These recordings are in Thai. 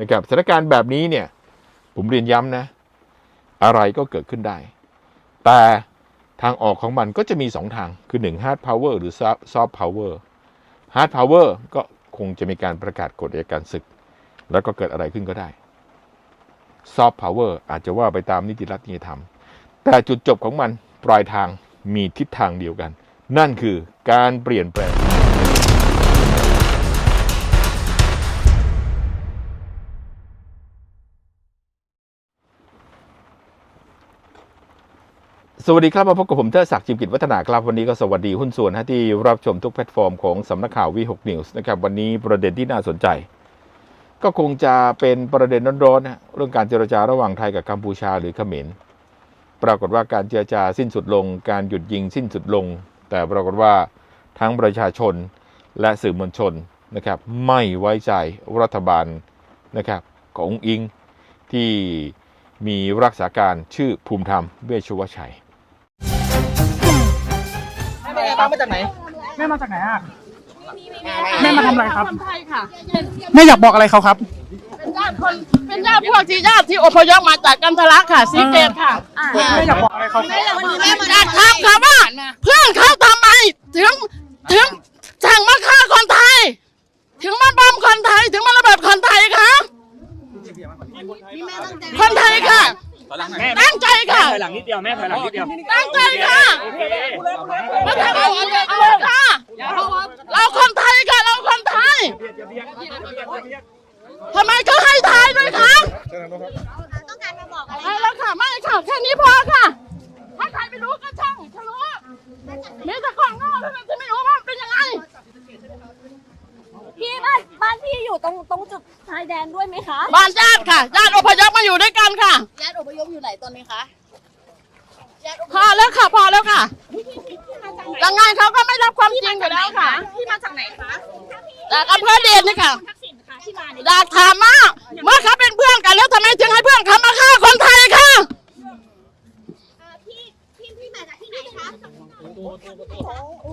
นะครับสถานการณ์แบบนี้เนี่ย ผมเรียนย้ำนะ อะไรก็เกิดขึ้นได้ แต่ทางออกของมันก็จะมี 2 ทางคือ 1 hard power หรือ soft power hard power ก็คงจะมีการประกาศกฎอัยการศึก แล้วก็เกิดอะไรขึ้นก็ได้ soft power อาจจะว่าไปตามนิติรัฐนิติธรรม แต่จุดจบของมันปลายทางมีทิศทางเดียวกัน นั่นคือการเปลี่ยนแปลง สวัสดีครับ มาพบกับผมเทอศักดิ์จิมกิจวัฒนาครับ วันนี้ก็สวัสดีหุ้นส่วนนะที่รับชมทุกแพลตฟอร์มของสำนักข่าววีหกนิวส์นะครับ วันนี้ประเด็นที่น่าสนใจ ก็คงจะเป็นประเด็นร้อนๆนะเรื่องการเจรจาระหว่างไทยกับกัมพูชาหรือเขมรปรากฏว่าการเจรจาสิ้นสุดลง การหยุดยิงสิ้นสุดลง แต่ปรากฏว่าทั้งประชาชนและสื่อมวลชนนะครับไม่ไว้ใจรัฐบาลนะครับขององค์อิงที่มีรักษาการชื่อภูมิธรรมเวชชวชัย แม่มาจากไหน แม่มาจากไหนอะแม่มาทำอะไรครับ คนไทยค่ะ แม่อยากบอกอะไรเขาครับ เป็นญาติคนเป็นญาติพวกที่ญาติที่อพยพมาจากกันทะลักค่ะสีเกตค่ะแม่อยากบอกอะไรเขาครับอยากถามค่ะว่า เพื่อนเขาทำไม ถึงถึงสั่งมาฆ่าคนไทย ถึงมาบอมคนไทยถึงมาระเบิดคนไทยคะคนไทยค่ะ ตั้งใจค่ะ ถอยหลังนิดเดียวแม่ถอยหลังนิดเดียวตั้งใจค่ะมาทำเอาเอาค่ะ เราคนไทยค่ะ เราคนไทยทำไมเขาให้ทายด้วยคะ ต้องการมาบอกอะไร ไปแล้วค่ะ ไม่ค่ะ แค่นี้พอค่ะ ถ้าใครไม่รู้ก็ช่างฉันรู้มีแต่ของโง่เท่านั้นที่ไม่รู้ว่ามันเป็นยังไง พี่บ้านบ้านพี่อยู่ตรงตรงจุดชายแดนด้วยไหมคะ บ้านญาติค่ะ ญาติอพยพมาอยู่ด้วยกันค่ะ ญาติอพยพอยู่ไหนตอนนี้คะญาติอพ พอแล้วค่ะ พอแล้วค่ะยังไงเขาก็ไม่รับความจริงอยู่แล้วค่ะ พี่มาจากไหนคะ จากอำเภอเดชนี่ค่ะ ทักษิณค่ะที่มาเนี่ย อยากถามมากเมื่อเขาเป็นเพื่อนกันแล้วทำไมถึงให้เพื่อนเขามาฆ่าคนไทยค่ะ พี่พี่พี่มาจากที่ไหนคะ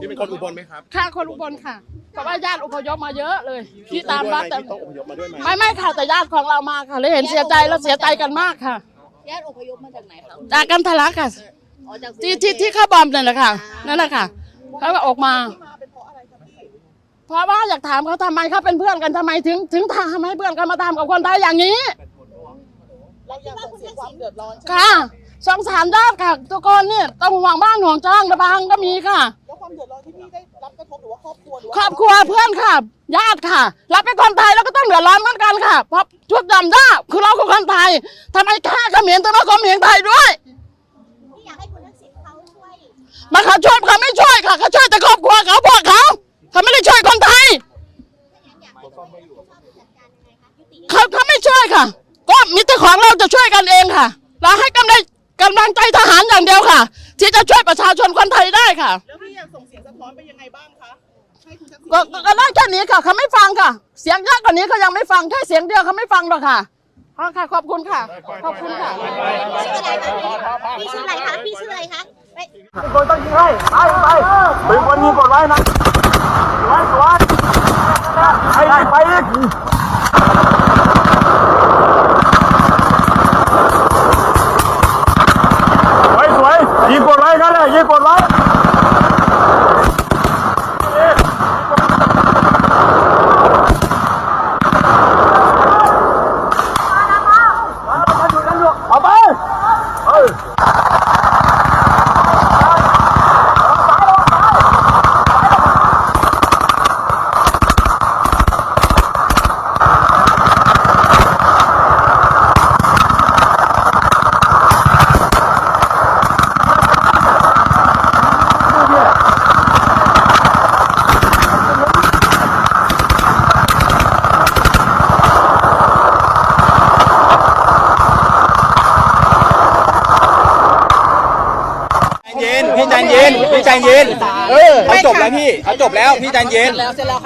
นี่เป็นคนอุบลไหมครับ ค่ะคน อุบลค่ะเพราะว่าญาติอพยพมาเยอะเลยที่ตามรัฐแต่ที่ต้องอพยพมาด้วยไหมไม่ไม่ค่ะแต่ญาติของเรามาค่ะเลยเห็นเสียใจแล้วเสียใจกันมากค่ะ ญาติอพยพมาจากไหนคะจากกันทะลักค่ะ อ๋อจากที่ที่ที่เข้าบอมนั่นแหละค่ะนั่นแหละค่ะเขาก็ออกมา เพราะว่าอยากถามเขาทำไมเขาเป็นเพื่อนกันทำไมถึงถึงทำให้เพื่อนกันมาทำกับคนไทยอย่างนี้ค่ะ สงสารญาติค่ะทุกคนเนี่ยต้องห่วงบ้านห่วงจ้างระบางก็มีค่ะ แล้วความเดือดร้อนที่พี่ได้รับกระทบหรือว่าครอบครัวหรือว่าครอบครัวเพื่อนค่ะ ญาติค่ะเราเป็นคนไทยเราก็ต้องเดือดร้อนเหมือนกันค่ะ เพราะชุดดำด้าคือเราคือคนไทยทำไมฆ่าเขมรต้องมาเขมรไทยด้วยพี่อยากให้คุณทักษิณเขาช่วยมาเขาช่วยเขาไม่ช่วยค่ะเขาช่วยแต่ครอบครัวเขาพวกเขาเขาไม่ได้ช่วยคนไทยอยากให้คุณทักษิณเขาจัดการยังไงคะยุติเขาเขาไม่ช่วยค่ะ ก็มีแต่ของเราจะช่วยกันเองค่ะ เราให้กำลัง กำลังใจทหารอย่างเดียวค่ะ ที่จะช่วยประชาชนคนไทยได้ค่ะ แล้วพี่อยากส่งเสียงสะท้อนไปยังไงบ้างคะให้คุณทักษิณก็ก็ก็ได้แค่นี้ค่ะเขาไม่ฟังค่ะ เสียงยากกว่านี้เขายังไม่ฟังแค่เสียงเดียวเขาไม่ฟังหรอกค่ะอ๋อค่ะ ขอบคุณค่ะ ขอบคุณค่ะ ชื่ออะไรคะพี่ชื่ออะไรคะพี่ชื่ออะไรคะไปคนต้องยิงให้ไปไปเป็นคนยิงกดไว้นะไว้ไว้ไปไปอีก ไว้นั่นแหละยิงกดไว้ เอาไปเฮ้ย เย็นพี่ใจเย็นพี่ใจเย็นเออเขา จบแล้วพี่เขาจบแล้วพี่ใจเย็น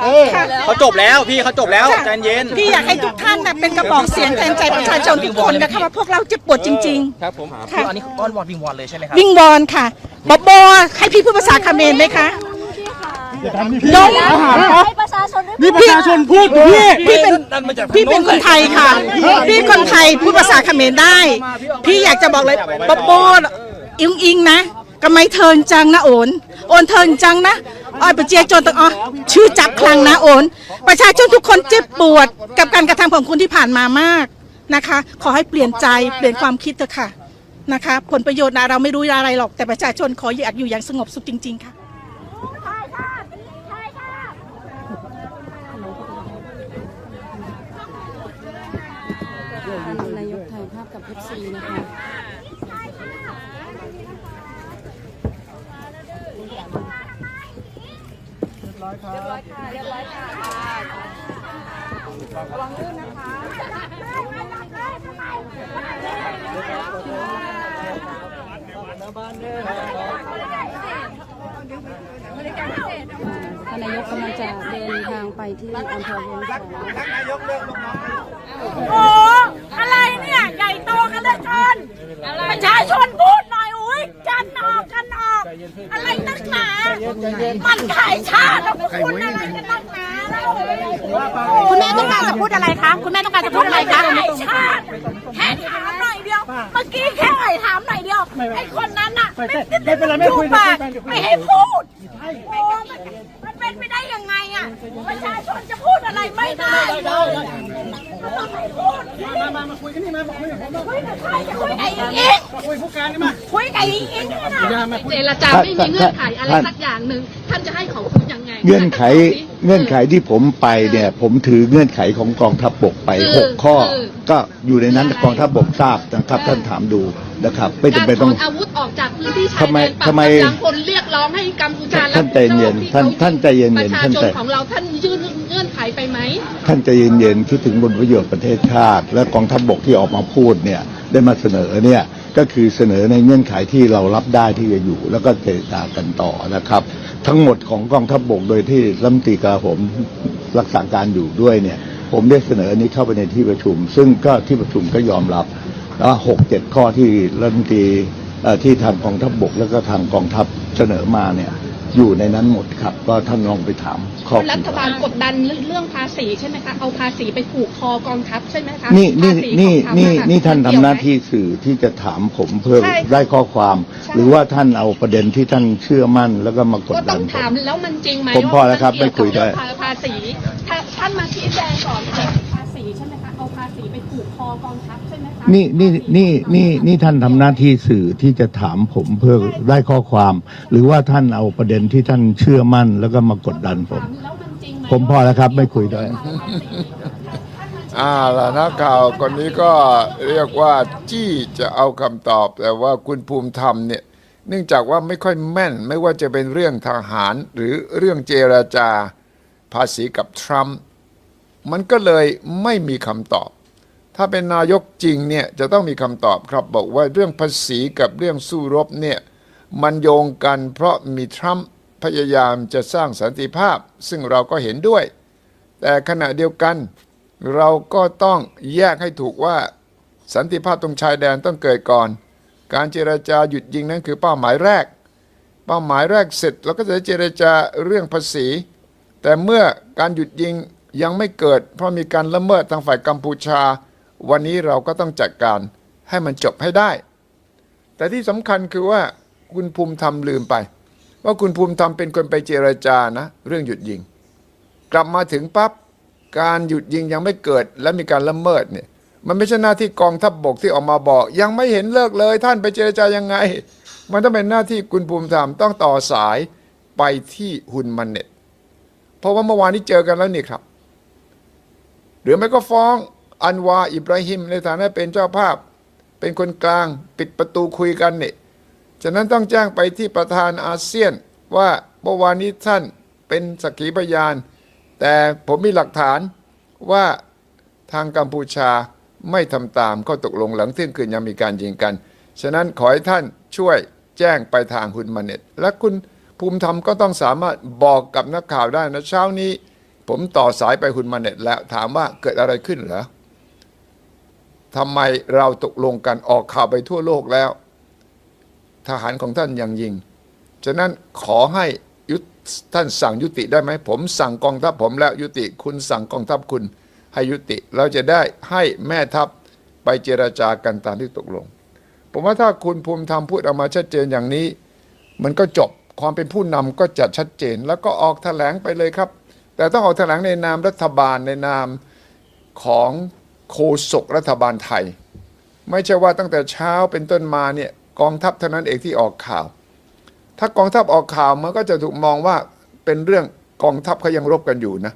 เออเขาจบแล้วพี่เขาจบแล้วใจเย็นพี่อยากให้ทุกท่านนะเป็นกระบอกเสียงแทนใจประชาชนทุกคนนะคะว่าพวกเราเจ็บปวดจริง ครับผมๆ ค่ะอันนี้อ้อนวอนวิงวอนเลยใช่ไหมครับ วิ่งวอนค่ะบอบอให้พี่พูดภาษาเขมรไหมคะโดนให้ประชาชนได้นี่ประชาชนพูดพี่ พี่เป็นพี่เป็นคนไทยค่ะ พี่คนไทยพูดภาษาเขมรได้ พี่อยากจะบอกเลยปะโปอิงอิงนะกำไมเทินจังนะโอนโอนเทินจังนะ อ้อยปะเจียจนตังอ๋อชื่อจับคลังนะโอนประชาชนทุกคนเจ็บปวดกับการกระทำของคุณที่ผ่านมามากนะคะ ขอให้เปลี่ยนใจเปลี่ยนความคิดเถอะค่ะนะคะ ผลประโยชน์นะเราไม่รู้อะไรหรอกแต่ประชาชนขออยากอยู่อย่างสงบสุขจริง ๆ ค่ะนายกถ่ายภาพกับ FC นะคะ ท่านนายกกำลังจะเดินทางไปที่อำเภอเวียงสาโอ้อะไรเนี่ย ใหญ่โตกันเหลยเกินประชาชนพูดหน่อยอุ้ยกันออกกัน ออกอะไรนักหนามันขายชาติแล้วพวกคุณอะไรกันนักหนาแล้วคุณแม่ต้องการจะพูดอะไรคะ คุณแม่ต้องการจะพูดอะไรคะขายชาติแค่ถามหน่อยเดียว เมื่อกี้แค่ไอ้ถามหน่อยเดียว ไอ้คนนั้นน่ะไม่เป็นไรไม่คุยปากไม่ให้พูดโอ้มันมันเป็นไปได้ยังไงอะ ประชาชนจะพูดอะไรไม่ได้เลยต้องให้พูด มามามาคุยกันนี่มามาคุยกับผมมาคุยกับใครจะคุยกับอีกอีกคุยผู้การนี่มาคุยกับอีกอีกเนี่ยนะอย่ามาคุยเจรจาไม่มีเงื่อนไขอะไรสักอย่างหนึ่งท่านจะให้เขาคุยยังไงเงื่อนไขเงื่อนไขที่ผมไปเนี่ย ผมถือเงื่อนไขของกองทัพบกไปคือหกข้อคือก็อยู่ในนั้นคืออะไรกองทัพบกทราบนะครับ ท่านถามดู นะครับ ไม่การจำเป็นถต้อองนอาวุธออกจากพื้นที่ชายทำไมแดนปรับทำไมกำลังคนเรียกร้องให้กัมพูชารับท่านใจเย็นผิดชอบท่านที่ท่านใจเย็นๆประชาท่านชใจนของเราท่านยื่นเงื่อนไขไปไหม ท่านใจเย็นๆคิดถึงผลประโยชน์ประเทศชาติ และกองทัพบกที่ออกมาพูดเนี่ยได้มาเสนอเนี่ยก็คือเสนอในเงื่อนไขที่เรารับได้ที่จะอยู่ แล้วก็เจรจากันต่อนะครับ ทั้งหมดของกองทัพบกโดยที่รัฐมนตรีกลาโหมรักษาการอยู่ด้วยเนี่ยผมได้เสนออันนี้เข้าไปในที่ประชุม ซึ่งก็ที่ประชุมก็ยอมรับแล้ว หกเจ็ดข้อที่รัฐมนตรีเอ่อที่ทางกองทัพบกแล้วก็ทางกองทัพเสนอมาเนี่ยอยู่ในนั้นหมดครับ ก็ท่านลองไปถามข้อรัฐบาลกดดันเรื่องภาษีใช่ไหมคะเอาภาษีไปผูกคอกองทัพใช่ไหมคะนี่นี่ภาษีนี่ของนี่ทำอะค่ะนี่ท่านทำเกี่ยวหไมน้าที่สื่อที่จะถามผมเพื่อใช่ได้ข้อความใช่หรือว่าท่านเอาประเด็นที่ท่านเชื่อมั่นแล้วก็มากดก็ดัต้อนงผถามมแล้วมันจริงไหมผมพอแล้วครับามันเกี่ไม่คุยด้วยกับเรื่องภาษีถ้าท่านมาชี้แจงก่อนว่าภาษีใช่ไหมคะเอาภาษีไปผูกคอกองทัพใช่ไหมคะ นี่นี่นี่นี่นี่ท่านทำหน้าที่สื่อที่จะถามผมเพื่อได้ข้อความ หรือว่าท่านเอาประเด็นที่ท่านเชื่อมั่น แล้วก็มากดดันผมถามแล้วมันจริงไหมผมพอแล้วครับ ไม่คุยด้วยอ่าแล้วนักข่าวคนนี้ก็เรียกว่าจี้จะเอาคำตอบ แต่ว่าคุณภูมิธรรมเนี่ย เนื่องจากว่าไม่ค่อยแม่น ไม่ว่าจะเป็นเรื่องทหารหรือเรื่องเจรจาภาษีกับทรัมป์มันก็เลยไม่มีคำตอบ ถ้าเป็นนายกจริงเนี่ยจะต้องมีคำตอบครับบอกว่าเรื่องภาษีกับเรื่องสู้รบเนี่ยมันโยงกันเพราะมีทรัมป์พยายามจะสร้างสันติภาพ ซึ่งเราก็เห็นด้วย แต่ขณะเดียวกัน เราก็ต้องแยกให้ถูกว่าสันติภาพตรงชายแดนต้องเกิดก่อน การเจราจาหยุดยิงนั้นคือเป้าหมายแรก เป้าหมายแรกเสร็จเราก็จะเจรจาเรื่องภาษี แต่เมื่อการหยุดยิงยังไม่เกิด เพราะมีการละเมิดทางฝ่ายกัมพูชา วันนี้เราก็ต้องจัดการให้มันจบให้ได้ แต่ที่สำคัญคือว่าคุณภูมิธรรมลืมไป ว่าคุณภูมิธรรมเป็นคนไปเจรจานะ เรื่องหยุดยิง กลับมาถึงปั๊บการหยุดยิงยังไม่เกิดและมีการละเมิดเนี่ยมันไม่ใช่หน้าที่กองทัพบบกที่ออกมาบอก ยังไม่เห็นเลิกเลย ท่านไปเจรจายังไง มันต้องเป็นหน้าที่คุณภูมิธรรมต้องต่อสายไปที่ฮุนมันเน็ตเพราะว่าเมื่อวานนี้เจอกันแล้วนี่ครับ หรือไม่ก็ฟ้อง อันวาอิบราฮิมในฐานะเป็นเจ้าภาพ เป็นคนกลางปิดประตูคุยกันเนี่ยฉะนั้นต้องแจ้งไปที่ประธานอาเซียนว่าเมื่อวานนี้ท่านเป็นสักขีพยาน แต่ผมมีหลักฐานว่าทางกัมพูชาไม่ทำตามข้อตกลงหลังเที่ยงคืนยังมีการยิงกัน ฉะนั้นขอให้ท่านช่วยแจ้งไปทางคุณมาเน็ต และคุณภูมิธรรมก็ต้องสามารถบอกกับนักข่าวได้นะเช้านี้ ผมต่อสายไปคุณมาเน็ตแล้วถามว่าเกิดอะไรขึ้นเหรอ ทำไมเราตกลงกันออกข่าวไปทั่วโลกแล้ว ทหารของท่านยังยิง ฉะนั้นขอให้ยุท่านสั่งยุติได้ไหมผมสั่งกองทัพผมแล้วยุติคุณสั่งกองทัพคุณให้ยุติ เราจะได้ให้แม่ทัพไปเจราจากันตามที่ตกลง ผมว่าถ้าคุณภูมิธรรมพูดออกมาชัดเจนอย่างนี้ มันก็จบความเป็นผู้นำก็จัดชัดเจน แล้วก็ออกแถลงไปเลยครับ แต่ต้องออกแถลงในนามรัฐบาลในนามของ โฆษกรัฐบาลไทย ไม่ใช่ว่าตั้งแต่เช้าเป็นต้นมาเนี่ยกองทัพเท่านั้นเองที่ออกข่าว ถ้ากองทัพออกข่าวมันก็จะถูกมองว่าเป็นเรื่องกองทัพเขายังรบกันอยู่นะ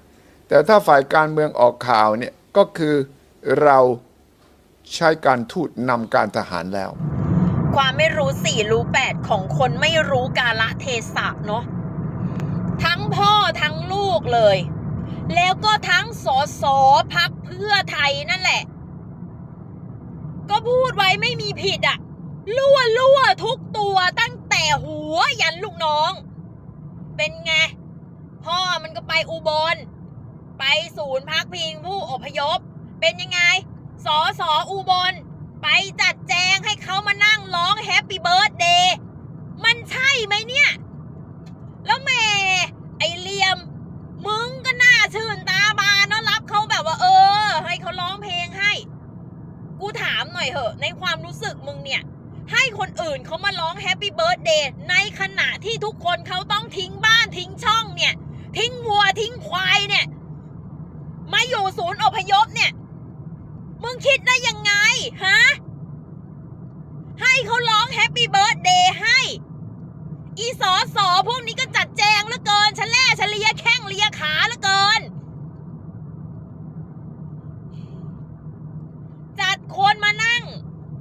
แต่ถ้าฝ่ายการเมืองออกข่าวเนี่ยก็คือเราใช้การทูตนำการทหารแล้ว ความไม่รู้สี่รู้แปดของคนไม่รู้กาละเทศะเนาะทั้งพ่อทั้งลูกเลย แล้วก็ทั้งสสพักเพื่อไทยนั่นแหละ ก็พูดไว้ไม่มีผิดอะลั่วลั่วทุกตัวตั้งแต่หัวยันลูกน้อง เป็นไง พ่อมันก็ไปอุบล ไปศูนย์พักพิงผู้อพยพ เป็นยังไงสอสออุบล ไปจัดแจงให้เขามานั่งร้องแฮปปี้เบิร์ดเดย์มันใช่ไหมเนี่ย แล้วแหม่ไอเหลียม มึงก็น่าชื่นตาบานเนอะรับเขาแบบว่า เออ ให้เขาร้องเพลงให้ กูถาม หน่อยเหอะ ในความรู้สึกมึงเนี่ย ให้คนอื่นเขามาร้องแฮปปี้เบิร์ดเดย์ในขณะที่ทุกคนเขาต้องทิ้งบ้านทิ้งช่องเนี่ย ทิ้งวัวทิ้งควายเนี่ย มาอยู่ศูนย์อพยพเนี่ย มึงคิดได้ยังไง ฮะ ให้เขาร้องแฮปปี้เบิร์ดเดย์ให้ อีสอสอพวกนี้ก็จัดแจงเหลือเกินชะแล่ชะเลียแข้งเลียขาเหลือเกิน จัดคนมานั่ง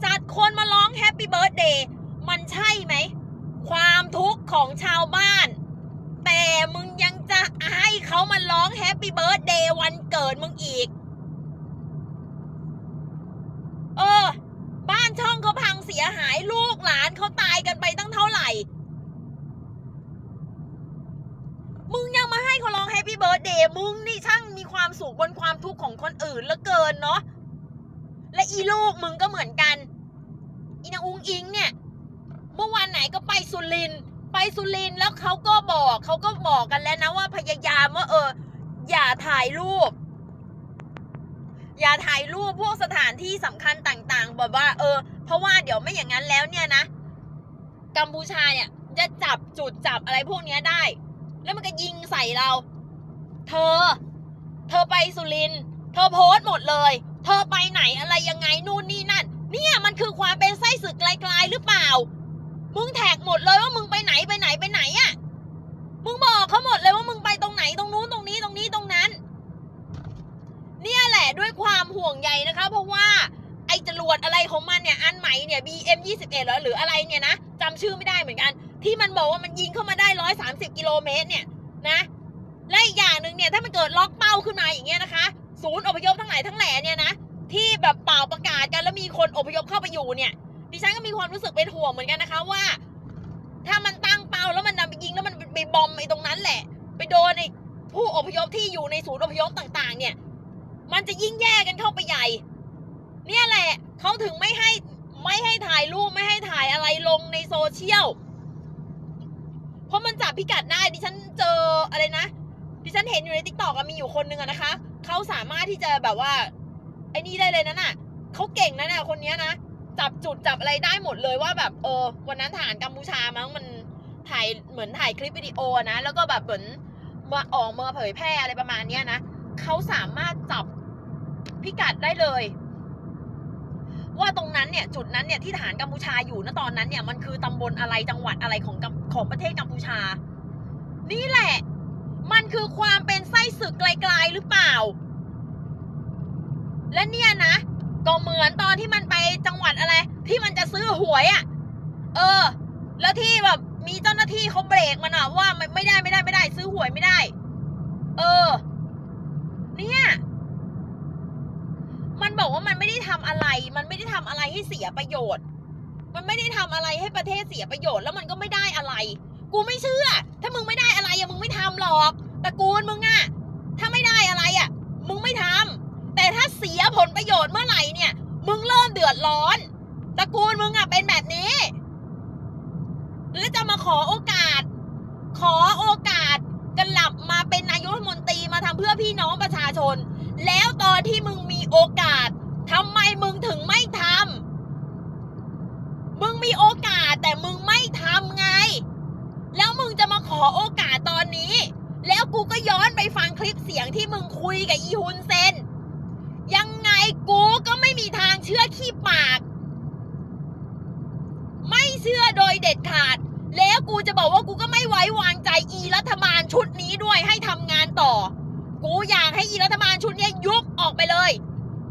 จัด คนมาร้องแฮปปี้เบิร์ดเดย์มันใช่ไหม ความทุกข์ของชาวบ้าน แต่มึงยังจะให้เขามาร้องแฮปปี้เบิร์ดเดย์วันเกิดมึงอีก เออ บ้านช่องเขาพังเสียหายลูกหลานเขาตายกันไปตั้งเท่าไหร่ มึงยังมาให้เขาร้องแฮปปี้เบิร์ดเดย์มึงนี่ช่างมีความสุขบนความทุกข์ของคนอื่นเหลือเกินเนาะและอีลูกมึงก็เหมือนกัน อีนางอุ้งอิงเนี่ย เมื่อวันไหนก็ไปสุรินไปสุรินแล้วเขาก็บอกเขาก็บอกกันแล้วนะว่าพยายามว่าเออ อย่าถ่ายรูป อย่าถ่ายรูปพวกสถานที่สำคัญต่างๆแบบว่า เออ เพราะว่าเดี๋ยวไม่อย่างนั้นแล้วเนี่ยนะกัมพูชาเนี่ยจะจับจุดจับอะไรพวกนี้ได้ แล้วมันก็ยิงใส่เรา เธอ เธอไปสุริน เธอโพสต์หมดเลย เธอไปไหนอะไรยังไงนู่นนี่นั่น เนี่ยมันคือความเป็นไส้ศึกไกลๆหรือเปล่า มึงแท็กหมดเลยว่ามึงไปไหนไปไหนไปไหนอะ่ะมึงบอกเขาหมดเลยว่ามึงไปตรงไหนตรงนู้นตรงนี้ตรงนี้ตรงนั้น เนี่ยแหละด้วยความห่วงใยนะคะ เพราะว่าไอ้จรวดอะไรของมันเนี่ยอันใหม่เนี่ย BM 21เหรอหรืออะไรเนี่ยนะจำชื่อไม่ได้เหมือนกัน ที่มันบอกว่ามันยิงเข้ามาได้ 130 กิโลเมตรเนี่ยนะและอีกอย่างหนึ่งเนี่ยถ้ามันเกิดล็อกเป้าขึ้นมาอย่างเงี้ยนะคะ ศูนย์อพยพทั้งหลายทั้งแหล่เนี่ยนะ ที่แบบเป่าประกาศกันแล้วมีคนอพยพเข้าไปอยู่เนี่ย ดิฉันก็มีความรู้สึกเป็นห่วงเหมือนกันนะคะว่า ถ้ามันตั้งเป้าแล้วมันนำไปยิงแล้วมันไปบอมไอ้ตรงนั้นแหละ ไปโดนไอ้ผู้อพยพที่อยู่ในศูนย์อพยพต่าง ๆ เนี่ย มันจะยิ่งแย่กันเข้าไปใหญ่ เนี่ยแหละเขาถึงไม่ให้ไม่ให้ถ่ายรูปไม่ให้ถ่ายอะไรลงในโซเชียล เพราะมันจับพิกัดได้ดิฉันเจออะไรนะ ดิฉันเห็นอยู่ในทิกตอกมีอยู่คนหนึ่งอะนะคะเขาสามารถที่จะแบบว่า อ้นี่ได้เลยนะน่ะเขาเก่งนะเนี่ยคนนี้นะจับจุดจับอะไรได้หมดเลยว่าแบบเออวันนั้นทหารกัมพูชามั้งมันถ่ายเหมือนถ่ายคลิปวิดีโอนะแล้วก็แบบเหมือนมาออกมาเผยแพร่อะไรประมาณเนี้ยนะเขาสามารถจับพิกัดได้เลย ว่าตรงนั้นเนี่ยจุดนั้นเนี่ยที่ทหารกัมพูชาอยู่ณตอนนั้นเนี่ยมันคือตำบลอะไรจังหวัดอะไรของกัมของประเทศกัมพูชา นี่แหละ มันคือความเป็นไส้ศึกไกลๆหรือเปล่า และเนี่ยนะ ก็เหมือนตอนที่มันไปจังหวัดอะไร ที่มันจะซื้อหวยอะ่ะ เออ แล้วที่แบบมีเจ้าหน้าที่เขาเบรกมันอะว่าไม่ไม่ได้ไม่ได้ไม่ได้ ซื้อหวยไม่ได้ เออ เนี่ยมันบอกว่ามันไม่ได้ทำอะไร มันไม่ได้ทำอะไรให้เสียประโยชน์ มันไม่ได้ทำอะไรให้ประเทศเสียประโยชน์แล้วมันก็ไม่ได้อะไร กูไม่เชื่อ ถ้ามึงไม่ได้อะไรอะมึงไม่ทำหรอกตระกูลมึงอะถ้าไม่ได้อะไรอะ เสียผลประโยชน์เมื่อไหร่เนี่ย มึงเริ่มเดือดร้อนตระกูลมึงอะเป็นแบบนี้หรือจะมาขอโอกาส ขอโอกาสกันหลับมาเป็นนายกรัฐมนตรีมาทำเพื่อพี่น้องประชาชน แล้วตอนที่มึงมีโอกาส ทำไมมึงถึงไม่ทำ มึงมีโอกาสแต่มึงไม่ทำไง แล้วมึงจะมาขอโอกาสตอนนี้ แล้วกูก็ย้อนไปฟังคลิปเสียงที่มึงคุยกับอีฮุนเซน กูก็ไม่มีทางเชื่อขี้ปาก ไม่เชื่อโดยเด็ดขาด แล้วกูจะบอกว่ากูก็ไม่ไว้วางใจอีรัฐบาลชุดนี้ด้วยให้ทำงานต่อ กูอยากให้อีรัฐบาลชุดนี้ยุบออกไปเลย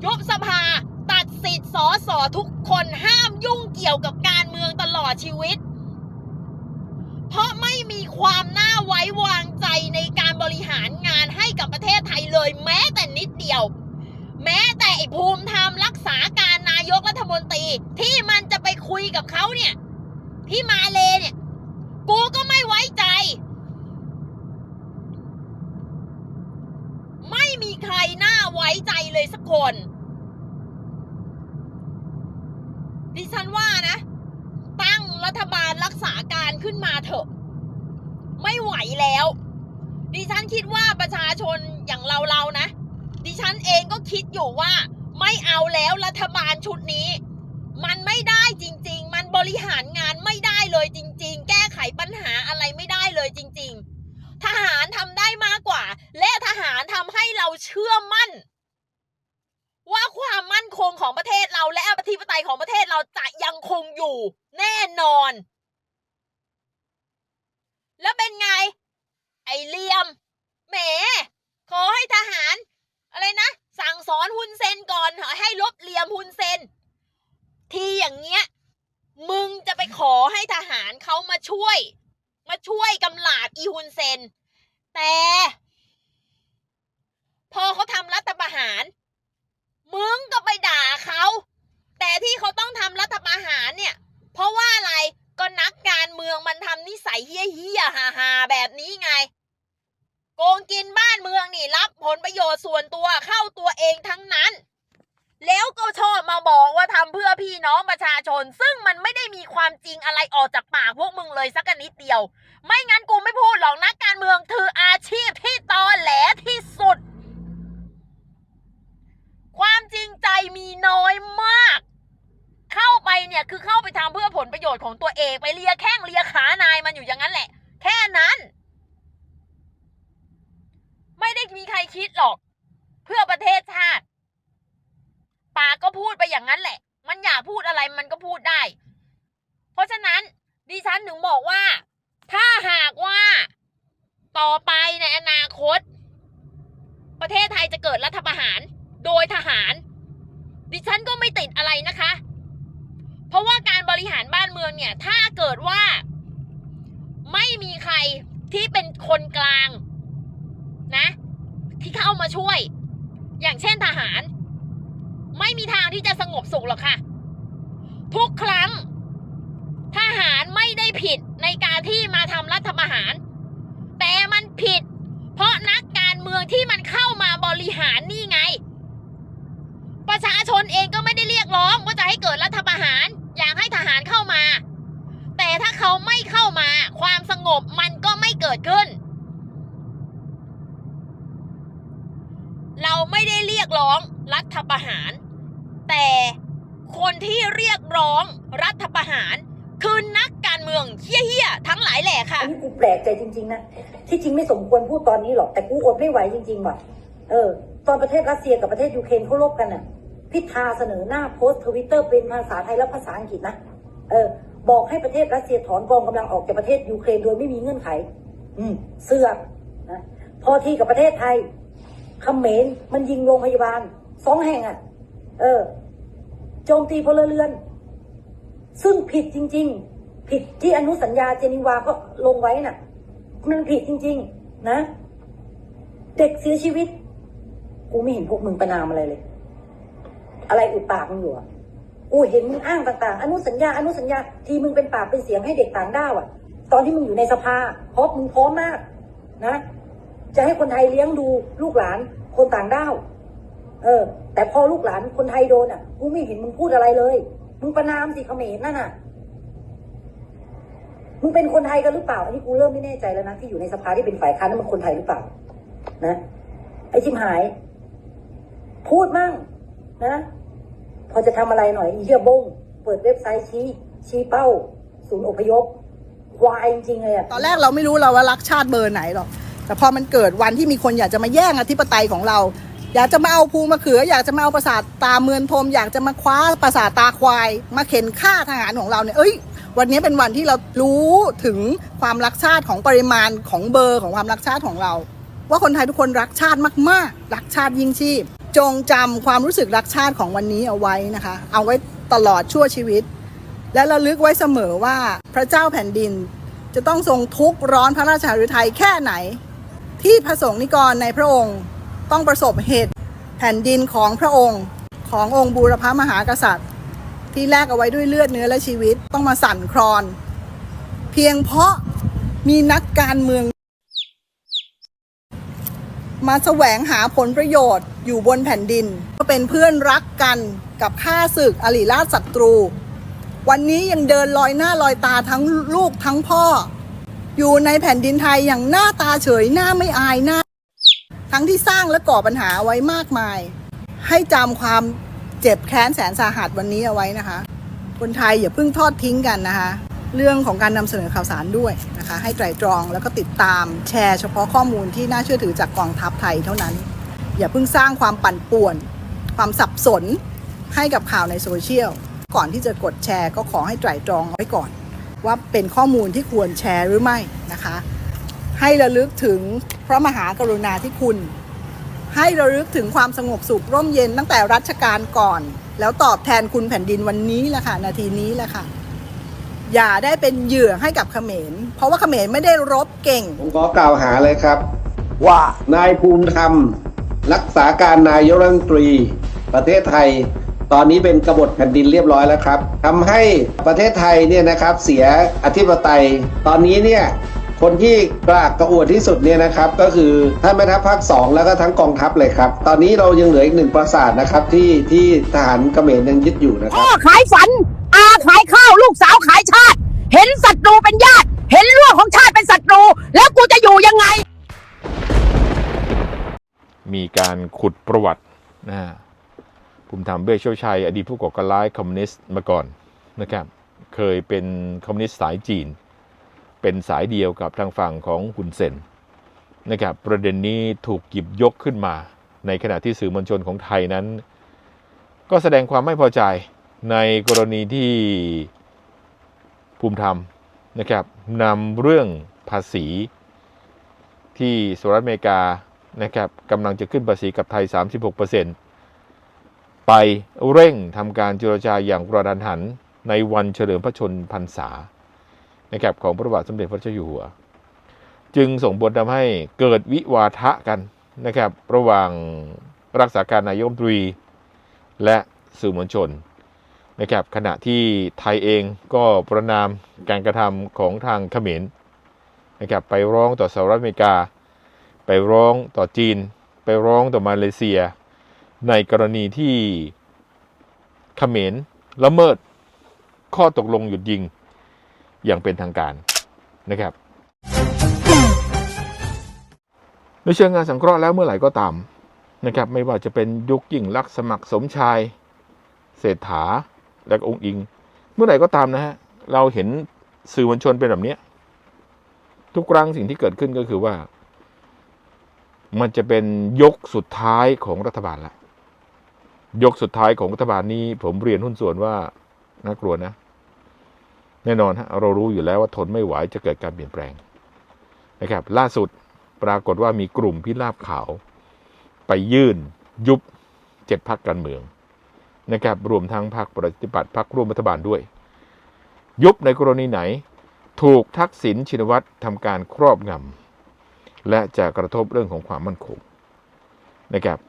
ยุบสภาตัดสิทธิ์สอสอทุกคนห้ามยุ่งเกี่ยวกับการเมืองตลอดชีวิต เพราะไม่มีความน่าไว้วางใจในการบริหารงานให้กับประเทศไทยเลยแม้แต่นิดเดียว แม้แต่ไอ้ภูมิธรรมรักษาการนายกรัฐมนตรี ที่มันจะไปคุยกับเขาเนี่ย ที่มาเลเนี่ย กูก็ไม่ไว้ใจ ไม่มีใครน่าไว้ใจเลยสักคน ดิฉันว่านะ ตั้งรัฐบาลรักษาการขึ้นมาเถอะ ไม่ไหวแล้ว ดิฉันคิดว่าประชาชนอย่างเราเราๆนะ ดิฉันเองก็คิดอยู่ว่า ไม่เอาแล้วรัฐบาลชุดนี้ มันไม่ได้จริง ๆ มันบริหารงานไม่ได้เลยจริง ๆ แก้ไขปัญหาอะไรไม่ได้เลยจริง ๆ ทหารทำได้มากกว่า และทหารทำให้เราเชื่อมั่น ว่าความมั่นคงของประเทศเราและอธิปไตยของประเทศเราจะยังคงอยู่ แน่นอน แล้วเป็นไง ไอเลียมแหมขอให้ทหาร อะไรนะ สั่งสอนฮุนเซนก่อนให้ลบเหลี่ยมฮุนเซน ทีอย่างเงี้ย มึงจะไปขอให้ทหารเขามาช่วย มาช่วยกำลาบอีฮุนเซน แต่ พอเขาทำรัฐประหาร มึงก็ไปด่าเขา แต่ที่เขาต้องทำรัฐประหารเนี่ย เพราะว่าอะไร ก็นักการเมืองมันทำนิสัยเฮี้ยเฮี้ยๆฮาฮาๆแบบนี้ไง โกงกินบ้านเมืองนี่รับผลประโยชน์ส่วนตัวเข้าตัวเองทั้งนั้น แล้วก็ชอบมาบอกว่าทำเพื่อพี่น้องประชาชน ซึ่งมันไม่ได้มีความจริงอะไรออกจากปากพวกมึงเลยสักนิดเดียว ไม่งั้นกูไม่พูดหรอกนักการเมืองคืออาชีพที่ตอแหลที่สุด ความจริงใจมีน้อยมาก เข้าไปเนี่ยคือเข้าไปทำเพื่อผลประโยชน์ของตัวเองไปเลียแข้งเลียขานายมันอยู่อย่างนั้นแหละ แค่นั้น ไม่ได้มีใครคิดหรอก เพื่อประเทศชาติ ปากก็พูดไปอย่างนั้นแหละ มันอยากพูดอะไรมันก็พู ดได้ เพราะฉะนั้นดิฉันถึงบอกว่า ถ้าหากว่าต่อไปในอนาคต ประเทศไทยจะเกิดรัฐประหารโดยทหาร ดิฉันก็ไม่ติดอะไรนะคะ เพราะว่าการบริหารบ้านเมืองเนี่ย ถ้าเกิดว่าไม่มีใครที่เป็นคนกลางนะ ที่เข้ามาช่วย อย่างเช่นทหาร ไม่มีทางที่จะสงบสุขหรอกค่ะ ทุกครั้ง ทหารไม่ได้ผิดในการที่มาทำรัฐประหาร แต่มันผิด เพราะนักการเมืองที่มันเข้ามาบริหารนี่ไง ประชาชนเองก็ไม่ได้เรียกร้องว่าจะให้เกิดรัฐประหาร อยากให้ทหารเข้ามา แต่ถ้าเขาไม่เข้ามาความสงบมันก็ไม่เกิดขึ้นเราไม่ได้เรียกร้องรัฐประหาร แต่ คนที่เรียกร้องรัฐประหาร คือนักการเมืองเฮี้ยๆทั้งหลายแหล่ค่ะ อันนี้กูแปลกใจจริง ๆ นะ ที่จริงไม่สมควรพูดตอนนี้หรอก แต่กูอดไม่ไหวจริงๆว่ะ เออ ตอนประเทศรัสเซียกับประเทศยูเครนเขาลบกันน่ะ พิธาเสนอหน้าโพสต์ทวิตเตอร์เป็นภาษาไทยและภาษาอังกฤษนะ เออ บอกให้ประเทศรัสเซียถอนกองกำลังออกจากประเทศยูเครนโดยไม่มีเงื่อนไข อืม เสือกนะ พอที่กับประเทศไทยเขมรมันยิงโรงพยาบาลสองแห่งอะ เออ โจมตีพลเรือน ซึ่งผิดจริง ๆ ผิดที่อนุสัญญาเจนีวาก็ลงไว้น่ะ มันผิดจริง ๆ นะ เด็กเสียชีวิต กูไม่เห็นพวกมึงประนามอะไรเลย อะไรอุดปากมึงอยู่อะกูเห็นมึงอ้างต่างๆ อนุสัญญา อนุสัญญา ทีมึงเป็นปากเป็นเสียงให้เด็กต่างด้าวอะตอนที่มึงอยู่ในสภาเพราะมึงพร้อมมาก นะ จะให้คนไทยเลี้ยงดูลูกหลานคนต่างด้าว เออ แต่พอลูกหลานคนไทยโดนอะกูไม่เห็นมึงพูดอะไรเลย มึงประนามสิเขมรนั่นน่ะ มึงเป็นคนไทยกันหรือเปล่า อันนี้กูเริ่มไม่แน่ใจแล้วนะที่อยู่ในสภาที่เป็นฝ่ายค้านนั่นมันคนไทยหรือเปล่า นะ ไอ้ชิมหาย พูดมั่ง นะ พอจะทำอะไรหน่อยอีเหี้ยบง เปิดเว็บไซต์ชี้ ชี้เป้า ศูนย์อพยพควายจริงเลยอะตอนแรกเราไม่รู้เราว่ารักชาติเบอร์ไหนหรอก แต่พอมันเกิดวันที่มีคนอยากจะมาแย่งอธิปไตยของเรา อยากจะมาเอาภูมะเขือ อยากจะมาเอาปราสาทตาเมือนพรมอยากจะมาคว้าปราสาทตาควาย มาเข็นฆ่าทหารของเราเนี่ยเอ้ยวันนี้เป็นวันที่เรารู้ถึงความรักชาติของปริมาณของเบอร์ของความรักชาติของเรา ว่าคนไทยทุกคนรักชาติมากๆ รักชาติยิ่งชีพ จงจำความรู้สึกรักชาติของวันนี้เอาไว้นะคะ เอาไว้ตลอดชั่วชีวิต และระลึกไว้เสมอว่าพระเจ้าแผ่นดิน จะต้องทรงทุกข์ร้อนพระราชาฤทัยแค่ไหน ที่พระสงฆ์นิกรในพระองค์ ต้องประสบเหตุแผ่นดินของพระองค์ขององค์บูรพมหากษัตริย์ ที่แลกเอาไว้ด้วยเลือดเนื้อและชีวิตต้องมาสั่นคลอน เพียงเพราะมีนักการเมือง มาแสวงหาผลประโยชน์อยู่บนแผ่นดิน ก็เป็นเพื่อนรักกันกับข้าศึกอริราชศัตรู วันนี้ยังเดินลอยหน้าลอยตาทั้งลูกทั้งพ่อ อยู่ในแผ่นดินไทยอย่างหน้าตาเฉยหน้าไม่อายหน้า ทั้งที่สร้างและก่อปัญหาไว้มากมาย ให้จำความเจ็บแค้นแสนสาหัสวันนี้เอาไว้นะคะ คนไทยอย่าเพิ่งทอดทิ้งกันนะคะ เรื่องของการนำเสนอข่าวสารด้วยนะคะ ให้ไตรตรองแล้วก็ติดตามแชร์เฉพาะข้อมูลที่น่าเชื่อถือจากกองทัพไทยเท่านั้น อย่าเพิ่งสร้างความปั่นป่วน ความสับสนให้กับข่าวในโซเชียลก่อนที่จะกดแชร์ก็ขอให้ไตรตรองไว้ก่อน ว่าเป็นข้อมูลที่ควรแชร์หรือไม่นะคะ ให้ระลึกถึงพระมหากรุณาธิคุณ ให้ระลึกถึงความสงบสุขร่มเย็นตั้งแต่รัชกาลก่อน แล้วตอบแทนคุณแผ่นดินวันนี้แหละค่ะ นาทีนี้แหละค่ะ อย่าได้เป็นเหยื่อให้กับเขมร เพราะว่าเขมรไม่ได้รบเก่ง ผมขอกล่าวหาเลยครับ ว่านายภูมิธรรม รักษาการนายกรัฐมนตรี ประเทศไทย ตอนนี้เป็นกบฏแผ่นดินเรียบร้อยแล้วครับทำให้ประเทศไทยเนี่ยนะครับ เสียอธิปไตย ตอนนี้เนี่ย คนที่กลากกระอวดที่สุดเนี่ยนะครับ ก็คือท่านแม่ทัพภาคสองแล้วก็ทั้งกองทัพเลยครับ ตอนนี้เรายังเหลืออีกหนึ่งปราสาทนะครับ ที่ที่ทหารเขมรยังยึดอยู่นะครับพ่อขายฝัน อาขายข้าวลูกสาวขายชาติ เห็นศัตรูเป็นญาติ เห็นลูกของชาติเป็นศัตรู แล้วกูจะอยู่ยังไง มีการขุดประวัตินะฮะภูมิธรรมเวชโชชัย อดีตผู้ก่อการร้ายคอมมิวนิสต์มาก่อนนะครับ เคยเป็นคอมมิวนิสต์สายจีน เป็นสายเดียวกับทางฝั่งของฮุนเซนนะครับประเด็นนี้ถูกหยิบยกขึ้นมา ในขณะที่สื่อมวลชนของไทยนั้น ก็แสดงความไม่พอใจในกรณีที่ภูมิธรรมนะครับนำเรื่องภาษีที่สหรัฐอเมริกานะครับกำลังจะขึ้นภาษีกับไทย 36%ไปเร่งทำการเจรจาอย่างกระดันหันในวันเฉลิมพระชนพรรษา นะครับของพระบาทสมเด็จพระเจ้าอยู่หัว จึงส่งผลทำให้เกิดวิวาทะกันนะครับ ระหว่างรักษาการนายกมตรี และสื่อมวลชนนะครับขณะที่ไทยเองก็ประนามการกระทำของทางเขมรนะครับไปร้องต่อสหรัฐอเมริกา ไปร้องต่อจีน ไปร้องต่อมาเลเซีย ในกรณีที่เขมรละเมิดข้อตกลงหยุดยิง อย่างเป็นทางการนะครับ ในเชิงงานสังเคราะห์แล้วเมื่อไหร่ก็ตามนะครับไม่ว่าจะเป็นยุคยิ่งลักษณ์สมัครสมชาย เศรษฐาและองค์อิง เมื่อไหร่ก็ตามนะฮะเราเห็นสื่อมวลชนเป็นแบบนี้ ทุกครั้งสิ่งที่เกิดขึ้นก็คือว่า มันจะเป็นยกสุดท้ายของรัฐบาลละยกสุดท้ายของรัฐบาลนี้ ผมเรียนหุ้นส่วนว่าน่ากลัวนะ แน่นอนฮะเรารู้อยู่แล้วว่าทนไม่ไหวจะเกิดการเปลี่ยนแปลงนะครับ ล่าสุดปรากฏว่ามีกลุ่มพิราบขาว ไปยื่นยุบเจ็ดพักการเมืองนะครับรวมทั้งพรรคประชาธิปัตย์พรรคร่วมรัฐบาลด้วย ยุบในกรณีไหน ถูกทักษิณชินวัตรทำการครอบงำและจะกระทบเรื่องของความมั่นคงนะครับ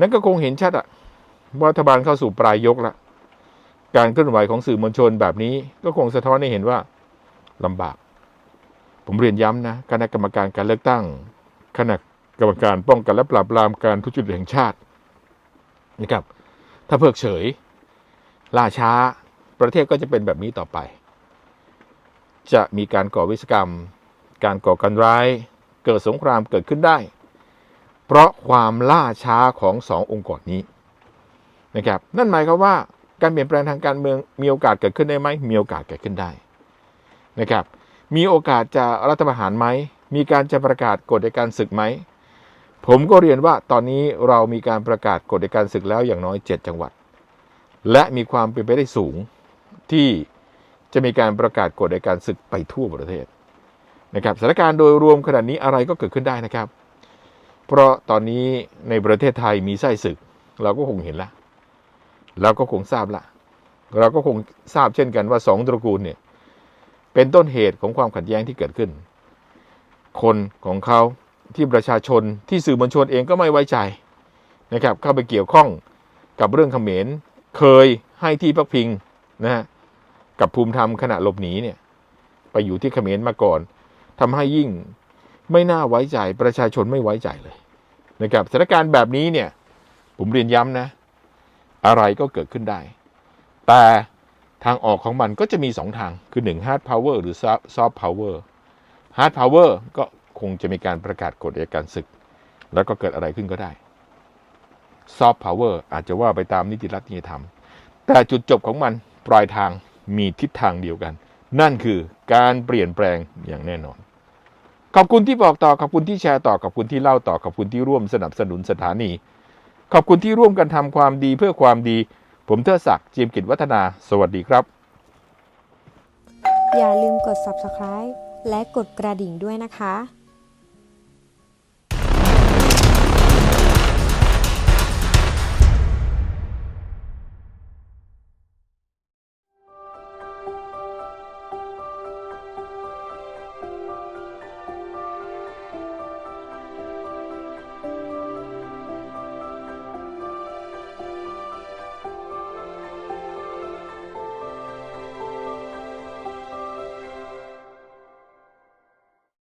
นั่นก็คงเห็นชัดอะว่ารัฐบาลเข้าสู่ปลายยกและ การเคลื่อนไหวของสื่อมวลชนแบบนี้ ก็คงสะท้อนให้เห็นว่าลำบาก ผมเรียนย้ำนะคณะกรรมการการเลือกตั้งคณะกรรมการป้องกันและปราบปรามการทุจริตแห่งชาตินะครับ ถ้าเพิกเฉย ล่าช้าประเทศก็จะเป็นแบบนี้ต่อไป จะมีการก่อวิศกรรม การก่อการร้าย เกิดสงครามเกิดขึ้นได้ เพราะความล่าช้าของสององค์กรนี้นะครับ นั่นหมายความว่า การเปลี่ยนแปลงทางการเมืองมีโอกาสเกิดขึ้นได้ไหมมีโอกาสเกิดขึ้นได้นะครับ มีโอกาสจะรัฐประหารไหมมีการจะประกาศกฎในการศึกไหมผมก็เรียนว่าตอนนี้เรามีการประกาศกฎในการศึกแล้วอย่างน้อย 7 จังหวัด และมีความเป็นไปได้สูงที่จะมีการประกาศกฎในการศึกไปทั่วประเทศนะครับสถานการณ์โดยรวมขนาดนี้อะไรก็เกิดขึ้นได้นะครับ เพราะตอนนี้ในประเทศไทยมีไส้ศึก เราก็คงเห็นแล้ว เราก็คงทราบละ เราก็คงทราบเช่นกันว่าสองตระกูลเนี่ย เป็นต้นเหตุของความขัดแย้งที่เกิดขึ้น คนของเขาที่ประชาชนที่สื่อมวลชนเองก็ไม่ไว้ใจนะครับ เข้าไปเกี่ยวข้องกับเรื่องเขมรเคยให้ที่พักพิงนะฮะกับภูมิธรรมขณะหลบหนีเนี่ยไปอยู่ที่เขมรมาก่อนทำให้ยิ่งไม่น่าไว้ใจประชาชนไม่ไว้ใจเลยนะครับสถานการณ์แบบนี้เนี่ย ผมเรียนย้ำนะ อะไรก็เกิดขึ้นได้ แต่ทางออกของมันก็จะมีสองทางคือ 1 hard power หรือ soft power hard power ก็คงจะมีการประกาศกฎอัยการศึก แล้วก็เกิดอะไรขึ้นก็ได้ soft power อาจจะว่าไปตามนิติรัฐนิติธรรม แต่จุดจบของมันปลายทางมีทิศทางเดียวกัน นั่นคือการเปลี่ยนแปลงอย่างแน่นอน ขอบคุณที่บอกต่อขอบคุณที่แชร์ต่อขอบคุณที่เล่าต่อขอบคุณที่ร่วมสนับสนุนสถานี ขอบคุณที่ร่วมกันทำความดีเพื่อความดี ผมเทอศักดิ์จิมกิจวัฒนา สวัสดีครับ อย่าลืมกด subscribe และกดกระดิ่งด้วยนะคะ